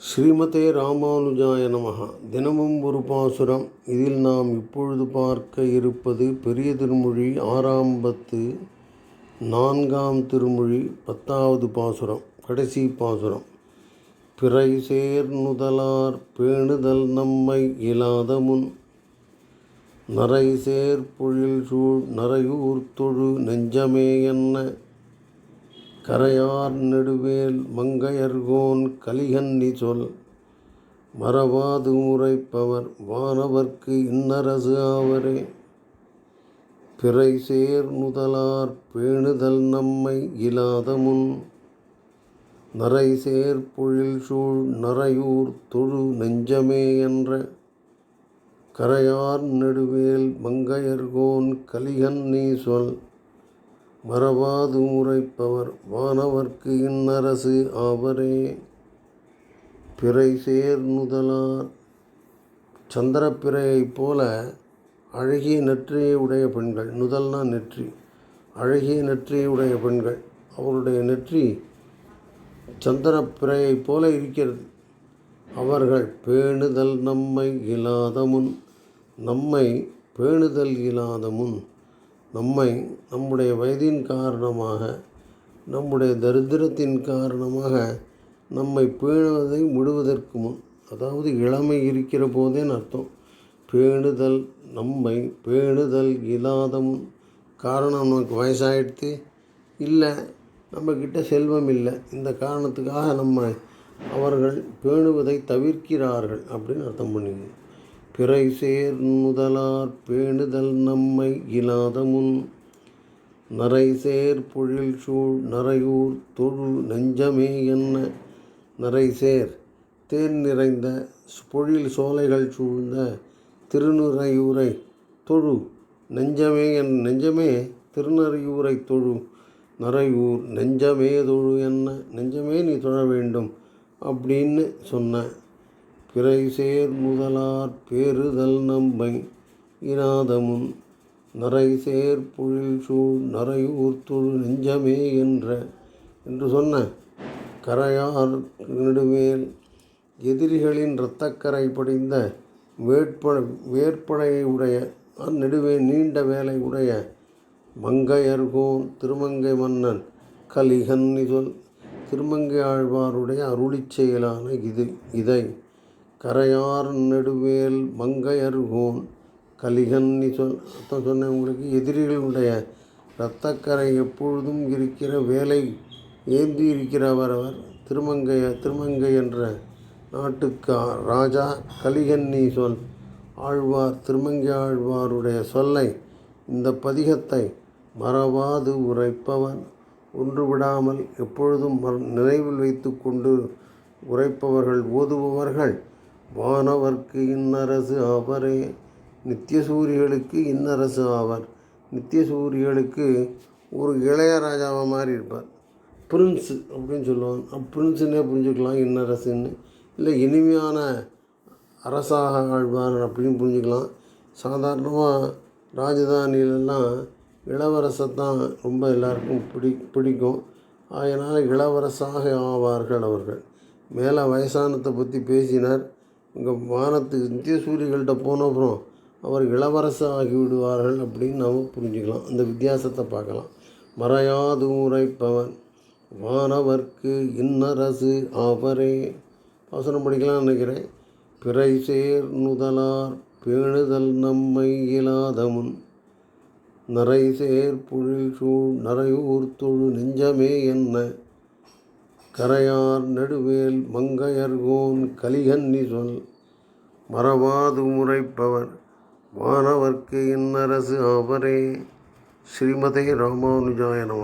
ஸ்ரீமதே ராமானுஜாய நமகா தினமும் ஒரு பாசுரம். இதில் நாம் இப்பொழுது பார்க்க இருப்பது பெரிய திருமொழி ஆறாம் பத்து நான்காம் திருமொழி பத்தாவது பாசுரம் கடைசி பாசுரம். பிறை சேர் நுதலார் பேணுதல் நம்மை இலாத முன் நரை சேர் பொழில் சூழ் நரையூர் தொழு நெஞ்சமே என்ன கரையார் நெடுவேல் மங்கையர்கோன் கலிகன்னி சொல் மறவாது உரைப்பவர் வானவர்க்கு இன்னரசு ஆவரே. பிறை சேர் முதலார் பேணுதல் நம்மை இலாத முன் நரை சேர் பொழில் சூழ் நரையூர் தொழு நெஞ்சமே என்ற. கரையார் நெடுவேல் மங்கையர்கோன் கலிகன்னி சொல் மறவாது உரைப்பவர் வானவர்க்கு இன்னரசு ஆவரே. பிறை சேர் முதலார் சந்திரப்பிறையைப் போல அழகிய நெற்றியை உடைய பெண்கள் நுதல்னா நெற்றி. அழகிய நெற்றியை உடைய பெண்கள் அவருடைய நெற்றி சந்திரப்பிறையைப் போல இருக்கிறது. அவர்கள் பேணுதல் நம்மை இல்லாத முன் நம்மை பேணுதல் இல்லாத முன் நம்மை நம்முடைய வயதின் காரணமாக நம்முடைய தரித்திரத்தின் காரணமாக நம்மை பேணுவதை விடுவதற்கு முன் அதாவது இளமை இருக்கிற போதேன்னு அர்த்தம். பேணுதல் நம்மை பேணுதல் இல்லாத முன் காரணம் நமக்கு வயசாகிடுத்து இல்லை நம்மக்கிட்ட செல்வம் இல்லை இந்த காரணத்துக்காக நம்ம அவர்கள் பேணுவதை தவிர்க்கிறார்கள் அப்படின்னு அர்த்தம் பண்ணிக்கணும் பிறை சேர் முதலார் பேணுதல் நம்மை இலாத முன். நரை சேர் பொழில் சூழ் நரையூர் தொழு நெஞ்சமே என்ன? நரை சேர் தேன் நிறைந்த பொழில் சோலைகள் சூழ்ந்த திருநுரையூரை தொழு. நெஞ்சமே என் நெஞ்சமே திருநறையூரை தொழு. நரையூர் நெஞ்சமே தொழு என்ன? நெஞ்சமே நீ தொழ வேண்டும் அப்படின்னு சொன்ன பிறைசேர் முதலார் பேறுதல் நம்பை இனாதமுன் நரைசேர் புழில் சூழ் நரை ஊர்த்துழு நெஞ்சமே என்ற என்று சொன்ன கரையார் நெடுவேல் எதிரிகளின் இரத்தக்கரை படிந்த வேட்ப வேற்படையை உடைய அந்நெடுவே நீண்ட வேலை உடைய மங்கையர்கோன் திருமங்கை மன்னன் கலிகன் சொல் திருமங்கை ஆழ்வாருடைய அருளிச் செயலான இது இதை. கரையார் நெடுவேல் மங்கையர்கோன் கலிகன்னி சொல் அர்த்தம் சொன்னேன் உங்களுக்கு. எதிரிகளுடைய இரத்தக்கரை எப்பொழுதும் இருக்கிற வேலை ஏந்தி இருக்கிறவர் அவர். திருமங்கைய திருமங்கை என்ற நாட்டுக்கு ராஜா கலிகன்னி சொல். ஆழ்வார் திருமங்கை ஆழ்வாருடைய சொல்லை இந்த பதிகத்தை மறவாது உரைப்பவன் ஒன்று விடாமல் எப்பொழுதும் நினைவில் வைத்து கொண்டு உரைப்பவர்கள் ஓதுபவர்கள். வானவர்க்கு இன்னரசு அவரே நித்திய சூரியர்களுக்கு இன்னரசு ஆவர். நித்திய சூரியர்களுக்கு ஒரு இளையராஜாவை மாதிரி இருப்பார். பிரின்ஸு அப்படின்னு சொல்லுவாங்க. பிரின்ஸுன்னே புரிஞ்சுக்கலாம் இன்னரசுன்னு. இல்லை இனிமையான அரசாக ஆழ்வார் அப்படின்னு புரிஞ்சுக்கலாம். சாதாரணமாக ராஜதானியிலெல்லாம் இளவரசை தான் ரொம்ப எல்லாருக்கும் பிடி பிடிக்கும். அதனால் இளவரசாக ஆவார்கள் அவர்கள். மேலே வயசானத்தை பற்றி பேசினார். இங்கே வானத்து நித்திய சூரியர்கள்ட்ட போன அப்புறம் அவர் இளவரசு ஆகிவிடுவார்கள் அப்படின்னு நாம் புரிஞ்சுக்கலாம். அந்த வித்தியாசத்தை பார்க்கலாம். மறையாது உரைப்பவன் வானவர்க்கு இன்னரசு அவரே வசனம் படிக்கலாம்னு நினைக்கிறேன். பிறை சேர் நுதலார் பேணுதல் நம்மை இயலாதமுன் நரை சேர் புழில் சூழ் நரையூர் தொழு நெஞ்சமே என்ன? கரையார் நெடுவேல் மங்கையர்கோன் கலிகன்னி சொல் மறவாது முறைப்பவர் வானவர்க்கு இன்னரசு அவரே ஸ்ரீமதே ராமானுஜாய நம.